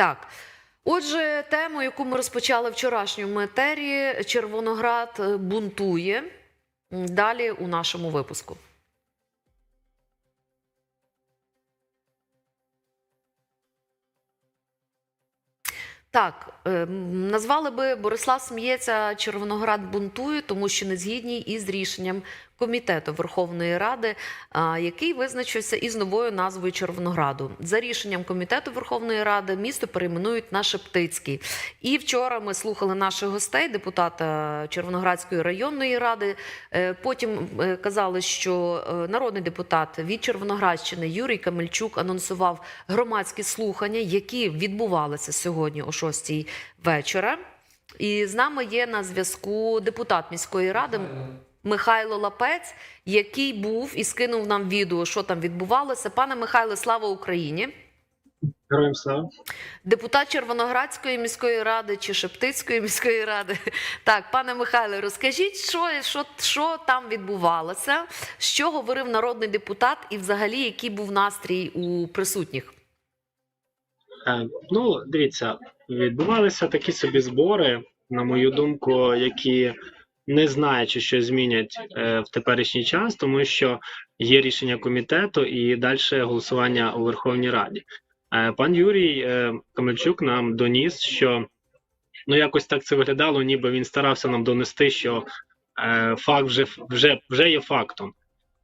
Так. Отже, тему, яку ми розпочали вчорашньому етері, Червоноград е, бунтує. Далі у нашому випуску. Так, е, назвали би Борислав сміється, Червоноград бунтує, тому що не згідні із рішенням комітету Верховної Ради, який визначився із новою назвою Червонограду. За рішенням комітету Верховної Ради місто перейменують на Шептицький. І вчора ми слухали наших гостей, депутата Червоноградської районної ради. Е, Потім е, казали, що е, народний депутат від Червоноградщини Юрій Камельчук анонсував громадські слухання, які відбувалися сьогодні о 6 вечора. І з нами є на зв'язку депутат міської ради Михайло Лапець, який був і скинув нам відео, що там відбувалося. Пане Михайле, слава Україні! Героям слава. Депутат Червоноградської міської ради чи Шептицької міської ради. Так, пане Михайле, розкажіть, що, що, що там відбувалося, що говорив народний депутат, і взагалі який був настрій у присутніх? Е, Ну, дивіться, відбувалися такі собі збори, на мою думку, які не знаючи, що змінять е, в теперішній час, тому що є рішення комітету і далі голосування у Верховній Раді. Е, Пан Юрій е, Камельчук нам доніс, що ну якось так це виглядало, ніби він старався нам донести, що е, факт вже, вже, вже є фактом.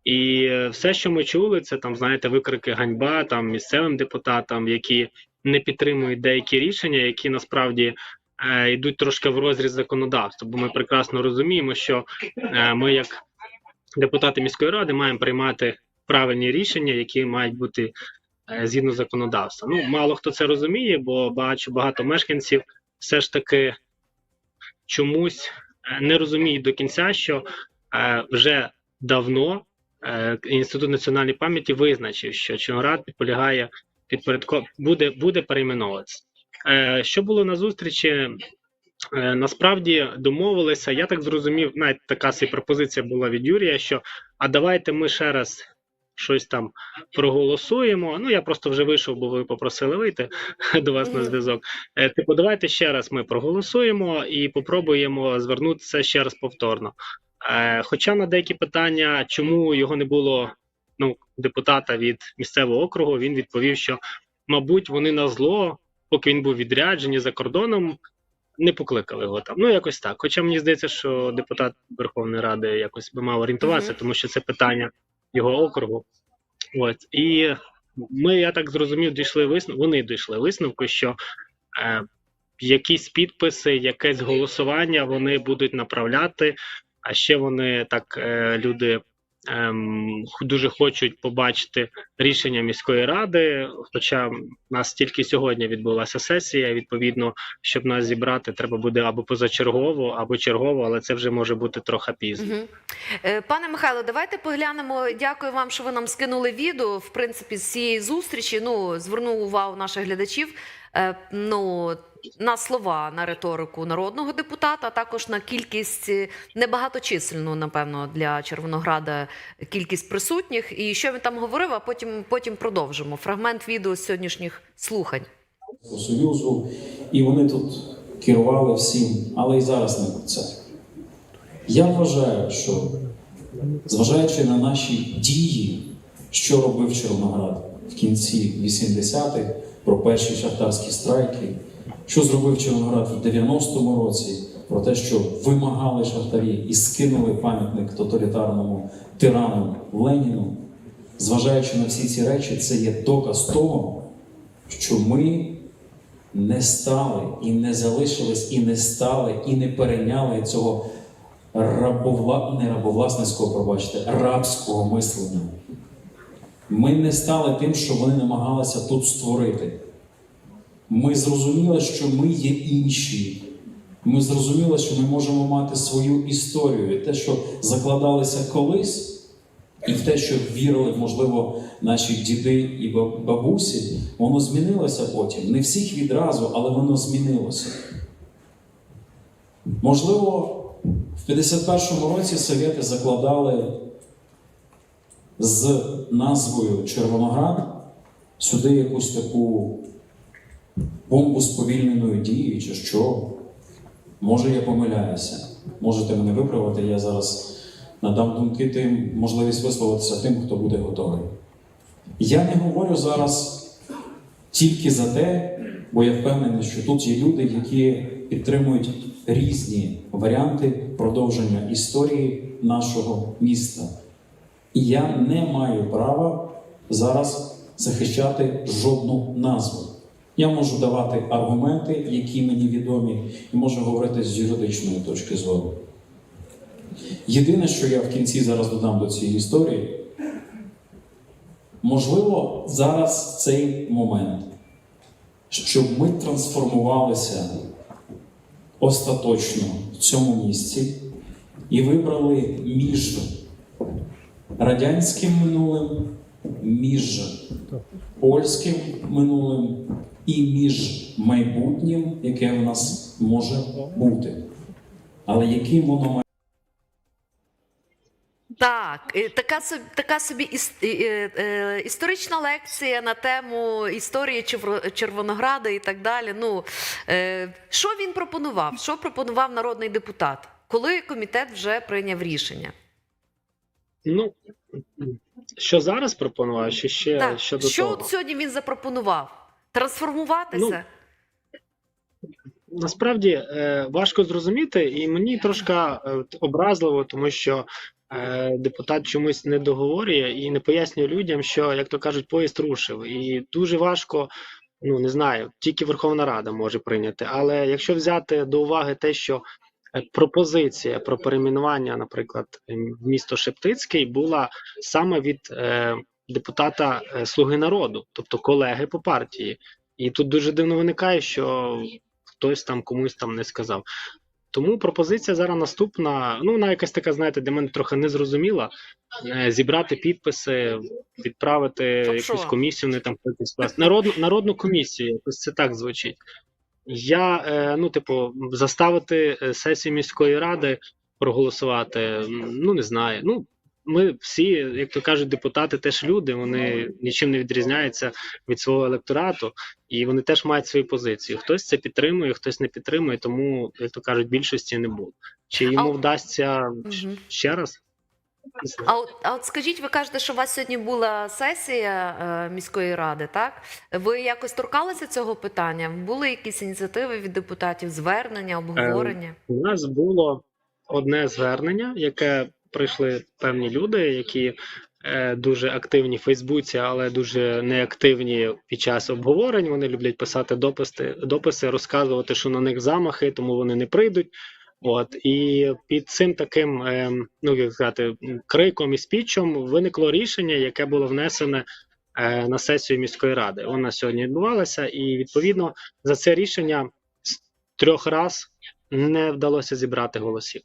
І все, що ми чули, це там, знаєте, викрики ганьба там місцевим депутатам, які не підтримують деякі рішення, які насправді е, йдуть трошки в розріз законодавства. Бо ми прекрасно розуміємо, що е, ми, як депутати міської ради, маємо приймати правильні рішення, які мають бути е, згідно законодавства. Ну, мало хто це розуміє, бо бачу багато мешканців все ж таки чомусь не розуміють до кінця, що вже давно Інститут національної пам'яті визначив, що Чорноград підполягає підпорядко буде, буде перейменовуватися. Е, що було на зустрічі? Е, насправді домовилися. Я так зрозумів, навіть така собі пропозиція була від Юрія, що а давайте ми ще раз щось там проголосуємо. Ну я просто вже вийшов, бо ви попросили вийти до вас на зв'язок. Е, Типу, давайте ще раз ми проголосуємо і попробуємо звернутися ще раз повторно. Хоча на деякі питання, чому його не було ну, депутата від місцевого округу, він відповів, що, мабуть, вони на зло, поки він був відряджений за кордоном, не покликали його там. Ну, якось так. Хоча мені здається, що депутат Верховної Ради якось би мав орієнтуватися, тому що це питання його округу. От і ми, я так зрозумів, дійшли висновку. Вони дійшли висновку, що е, якісь підписи, якесь голосування вони будуть направляти. А ще вони так е, люди ем, дуже хочуть побачити рішення міської ради. Хоча нас тільки сьогодні відбулася сесія. Відповідно, щоб нас зібрати, треба буде або позачергово, або чергово, але це вже може бути трохи пізно. Угу. Пане Михайло, давайте поглянемо. Дякую вам, що ви нам скинули відео. В принципі, з цієї зустрічі. Ну, звернув увагу наших глядачів. Е, Ну, на слова, на риторику народного депутата, а також на кількість е, небагаточисельну, напевно, для Червонограда кількість присутніх. І що він там говорив, а потім, потім продовжимо. Фрагмент відео з сьогоднішніх слухань. Союзу, і вони тут керували всім, але і зараз не про це. Я вважаю, що зважаючи на наші дії, що робив Чорноград в кінці 80-х, про перші шахтарські страйки, що зробив Чорноград в 90-му році, про те, що вимагали шахтарі і скинули пам'ятник тоталітарному тирану Леніну, зважаючи на всі ці речі, це є доказ того, що ми не стали і не залишились, і не стали, і не перейняли цього рабовла... не рабовласницького, пробачте, рабського мислення. Ми не стали тим, що вони намагалися тут створити. Ми зрозуміли, що ми є інші. Ми зрозуміли, що ми можемо мати свою історію, і те, що закладалися колись, і в те, що вірили, можливо, наші діди і бабусі, воно змінилося потім. Не всіх відразу, але воно змінилося. Можливо, в 51-му році совєти закладали з назвою Червоноград сюди якусь таку бомбу сповільненої дії чи що. Може, я помиляюся. Можете мене виправити, я зараз надам думки тим, можливість висловитися тим, хто буде готовий. Я не говорю зараз тільки за те, бо я впевнений, що тут є люди, які підтримують різні варіанти продовження історії нашого міста. І я не маю права зараз захищати жодну назву. Я можу давати аргументи, які мені відомі, і можу говорити з юридичної точки зору. Єдине, що я в кінці зараз додам до цієї історії, можливо, зараз цей момент, щоб ми трансформувалися остаточно в цьому місці і вибрали між радянським минулим, між польським минулим і між майбутнім, яке в нас може бути. Але яким воно має Так, така собі, така собі іс, е, е, е, історична лекція на тему історії Червонограда і так далі. Ну, е, що він пропонував? Що пропонував народний депутат, коли комітет вже прийняв рішення? Ну що зараз пропонував, чи ще так, щодо що того? от сьогодні він запропонував? Трансформуватися? Насправді е, важко зрозуміти, і мені трошки е, образливо, тому що е, депутат чомусь не договорює і не пояснює людям, що, як то кажуть, поїзд рушив. І дуже важко, ну не знаю, тільки Верховна Рада може прийняти. Але якщо взяти до уваги те, що пропозиція про перейменування, наприклад, в місто Шептицький, була саме від е, депутата е, Слуги народу, тобто колеги по партії. І тут дуже дивно виникає, що хтось там комусь там не сказав. Тому пропозиція зараз наступна. Ну, вона якась така, знаєте, для мене трохи незрозуміла. Е, Зібрати підписи, відправити якусь комісію, не там. Народну, народну комісію, якось це так звучить. Я, е, ну, типу, заставити е, сесію міської ради проголосувати. Ну, не знаю. Ну, ми всі, як то кажуть, депутати теж люди, вони нічим не відрізняються від свого електорату, і вони теж мають свою позицію. Хтось це підтримує, хтось не підтримує, тому, як то кажуть, більшості не було. Чи йому вдасться Мгм. ще раз? А от, а от скажіть, ви кажете, що у вас сьогодні була сесія е, міської ради, так? Ви якось торкалися цього питання? Були якісь ініціативи від депутатів, звернення, обговорення? У нас було одне звернення, яке прийшли певні люди, які е, дуже активні в Фейсбуці, але дуже неактивні під час обговорень. Вони люблять писати дописи, дописи, розказувати, що на них замахи, тому вони не прийдуть. От і під цим таким, ем, ну як сказати, криком і спічем виникло рішення, яке було внесене е, на сесію міської ради. Вона сьогодні відбувалася, і відповідно за це рішення з трьох раз не вдалося зібрати голосів.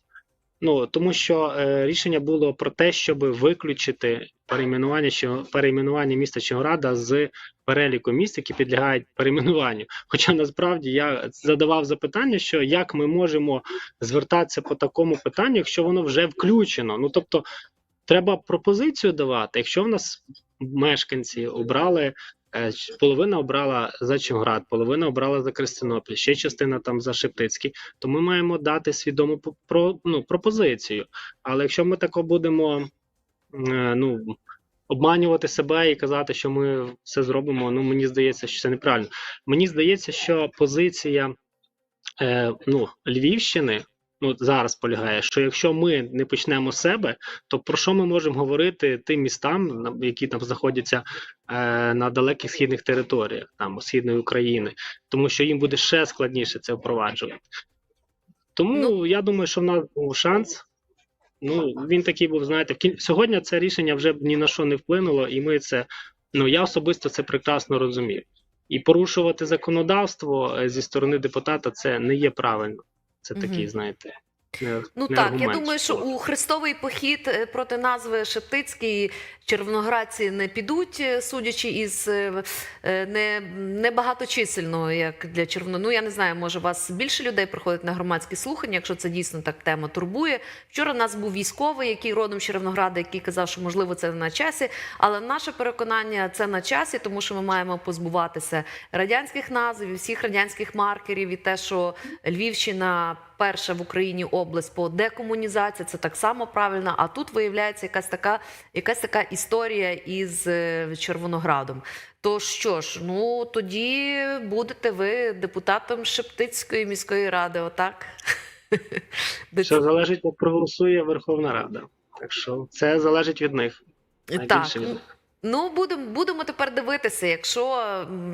Ну тому що е, рішення було про те, щоб виключити перейменування чи перейменування міста Чигорада з переліку міст, які підлягають перейменуванню. Хоча насправді я задавав запитання, що як ми можемо звертатися по такому питанню, якщо воно вже включено. Ну тобто, треба пропозицію давати. Якщо в нас мешканці обрали. е, Половина обрала за Чонград, половина обрала за Крестинопіль, ще частина там за Шептицький, то ми маємо дати свідому про, ну, пропозицію. Але якщо ми тако будемо ну, обманювати себе і казати, що ми все зробимо, ну мені здається, що це неправильно. Мені здається, що позиція е, ну, Львівщини ну, зараз полягає, що якщо ми не почнемо з себе, то про що ми можемо говорити тим містам, які там знаходяться е, на далеких східних територіях, там східної України, тому що їм буде ще складніше це впроваджувати. Тому Ну- я думаю, що в нас був шанс. Ну, він такий був, знаєте, кін... сьогодні це рішення вже ні на що не вплинуло, і ми це, ну я особисто це прекрасно розумію. І порушувати законодавство е, зі сторони депутата це не є правильно. Це такий, знаєте, Не, Ну не так, я думаю, що у хрестовий похід е, проти назви Шептицький червоноградці не підуть, е, судячи із е, е, не, небагаточисельного, як для червоно. Ну я не знаю, може вас більше людей приходить на громадські слухання, якщо це дійсно так тема турбує. Вчора у нас був військовий, який родом з Червонограда, який казав, що можливо це не на часі. Але наше переконання це на часі, тому що ми маємо позбуватися радянських назв, всіх радянських маркерів, і те, що Львівщина перша в Україні область по декомунізації, це так само правильно. А тут виявляється якась така, якась така історія із е, Червоноградом. То що ж, ну тоді будете ви депутатом Шептицької міської ради, отак? Все залежить, як проголосує Верховна Рада. Так що це залежить від них. Так, від них. Ну, будемо будемо тепер дивитися, якщо,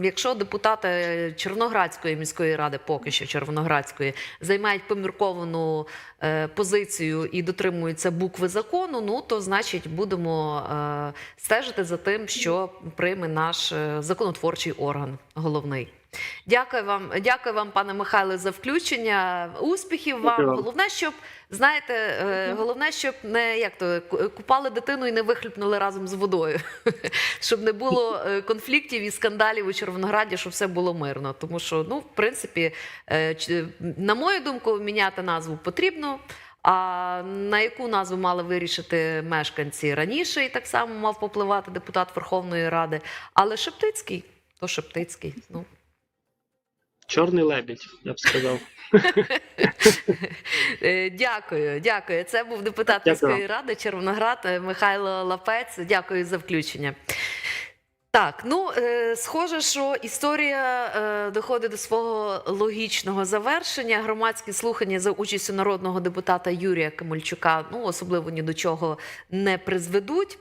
якщо депутати Чорноградської міської ради, поки що Червоноградської, займають помірковану е, позицію і дотримуються букви закону, ну то значить будемо е, стежити за тим, що прийме наш е, законотворчий орган головний. Дякую вам, дякую вам, пане Михайле, за включення. Успіхів вам. Вам. Головне, щоб знаєте, е, головне, щоб не як то купали дитину і не вихлюпнули разом з водою, щоб не було е, конфліктів і скандалів у Червонограді, щоб все було мирно. Тому що, ну, в принципі, е, на мою думку, міняти назву потрібно. А на яку назву мали вирішити мешканці раніше, і так само мав попливати депутат Верховної Ради. Але Шептицький, то Шептицький. Ну Чорний лебідь, я б сказав. Е, Дякую, дякую. Це був депутат Дякую. міської ради Червоноград е, Михайло Лапець. Дякую за включення. Так, ну е, схоже, що історія е, доходить до свого логічного завершення. Громадські слухання за участю народного депутата Юрія Камельчука ну особливо ні до чого не призведуть.